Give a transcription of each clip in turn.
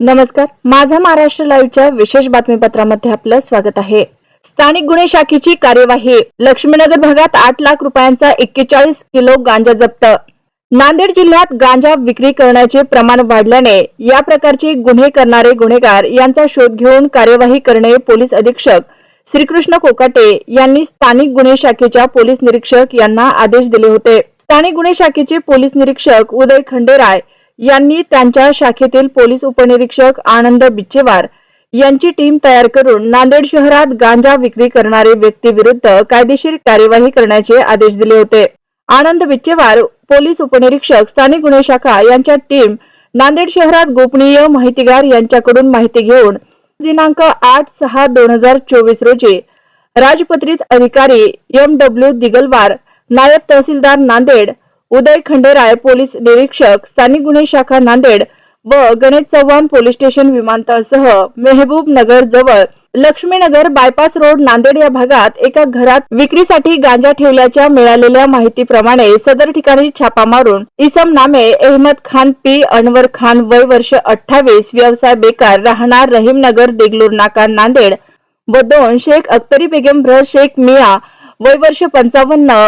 नमस्कार. माझा महाराष्ट्र लाईव्हच्या विशेष बातमीपत्रामध्ये आपलं स्वागत आहे. स्थानिक गुन्हे शाखेची कार्यवाही. लक्ष्मीनगर भागात आठ लाख रुपयांचा एक्केचाळीस किलो गांजा जप्त. नांदेड जिल्ह्यात गांजा विक्री करण्याचे प्रमाण वाढल्याने या प्रकारचे गुन्हे करणारे गुन्हेगार यांचा शोध घेऊन कार्यवाही करणे पोलीस अधीक्षक श्रीकृष्ण कोकाटे यांनी स्थानिक गुन्हे शाखेच्या पोलीस निरीक्षक यांना आदेश दिले होते. स्थानिक गुन्हे शाखेचे पोलीस निरीक्षक उदय खंडेराय यांनी त्यांच्या शाखेतील पोलीस उपनिरीक्षक आनंद बिच्चेवार यांची टीम तयार करून नांदेड शहरात गांजा विक्री करणारे व्यक्ती विरुद्ध कायदेशीर कार्यवाही करण्याचे आदेश दिले होते. आनंद बिच्चेवार पोलीस उपनिरीक्षक स्थानिक गुन्हे शाखा यांच्या टीम नांदेड शहरात गोपनीय माहितीगार यांच्याकडून माहिती घेऊन दिनांक आठ सहा दोन हजार चोवीस रोजी राजपत्रित अधिकारी एम डब्ल्यू दिगलवार नायब तहसीलदार नांदेड उदय खंडेराय पोलीस निरीक्षक स्थानिक गुन्हे शाखा नांदेड व गणेश चव्हाण पोलीस स्टेशन विमानतळसह मेहबूब नगर जवळ लक्ष्मीनगर बायपास रोड नांदेड या भागात एका घरात विक्रीसाठी गांजा ठेवल्याच्या मिळालेल्या माहितीप्रमाणे सदर ठिकाणी छापा मारून इसम नामे अहमद खान पी. अनवर खान वय वर्ष अठ्ठावीस व्यवसाय बेकार राहणार रहीमनगर देगलूर नाका नांदेड व दोन शेख अख्तरी बेगम भ्र शेख मिया वय वर्ष पंचावन्न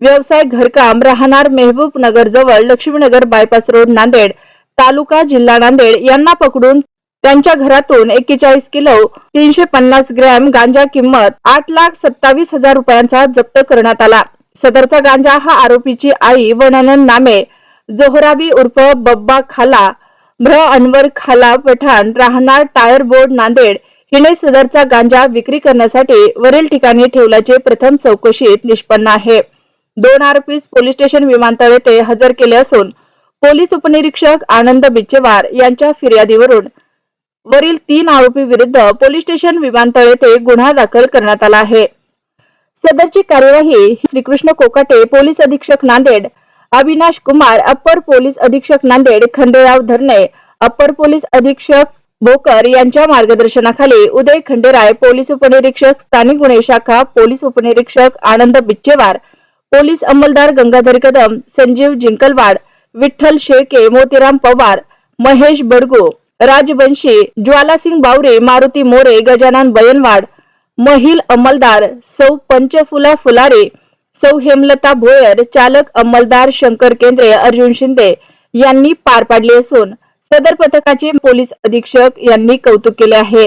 व्यवसाय घरकाम राहणार मेहबूब नगर जवळ लक्ष्मीनगर बायपास रोड नांदेड तालुका जिल्हा नांदेड यांना पकडून त्यांच्या घरातून एक्केचाळीस किलो तीनशे पन्नास ग्रॅम गांजा किंमत आठ लाख सत्तावीस हजार रुपयांचा जप्त करण्यात आला. सदरचा गांजा हा आरोपीची आई व नामे जोहराबी उर्फ बब्बा खाला भ्र अनवर खाला पठाण राहणार टायर बोर्ड नांदेड हिने सदरचा गांजा विक्री करण्यासाठी वरील ठिकाणी ठेवल्याचे प्रथम चौकशीत निष्पन्न आहे. दोन आरोपीस पोलीस स्टेशन विमानतळ येथे हजर केले असून पोलीस उपनिरीक्षक आनंद बिच्चेवार यांच्या फिर्यादीवरून वरील तीन आरोपी विरुद्ध पोलीस स्टेशन विमानतळ येथे गुन्हा दाखल करण्यात आला आहे. सदरची कार्यवाही श्रीकृष्ण कोकाटे पोलीस अधीक्षक नांदेड अविनाश कुमार अप्पर पोलीस अधीक्षक नांदेड खंडेराव धरणे अप्पर पोलीस अधीक्षक भोकर यांच्या मार्गदर्शनाखाली उदय खंडेराय पोलीस उपनिरीक्षक स्थानिक गुन्हे शाखा पोलीस उपनिरीक्षक आनंद बिच्चेवार पोलीस अंमलदार गंगाधर कदम संजीव जिंकलवाड विठ्ठल शेळके मोतीराम पवार महेश बडगो राजवंशी ज्वालासिंग बावरे मारुती मोरे गजानन बयनवाड महिल अंमलदार सौ पंचफुला फुलारे सौ हेमलता भोयर चालक अंमलदार शंकर केंद्रे अर्जुन शिंदे यांनी पार पाडली असून सदर पथकाचे पोलीस अधीक्षक यांनी कौतुक केले आहे.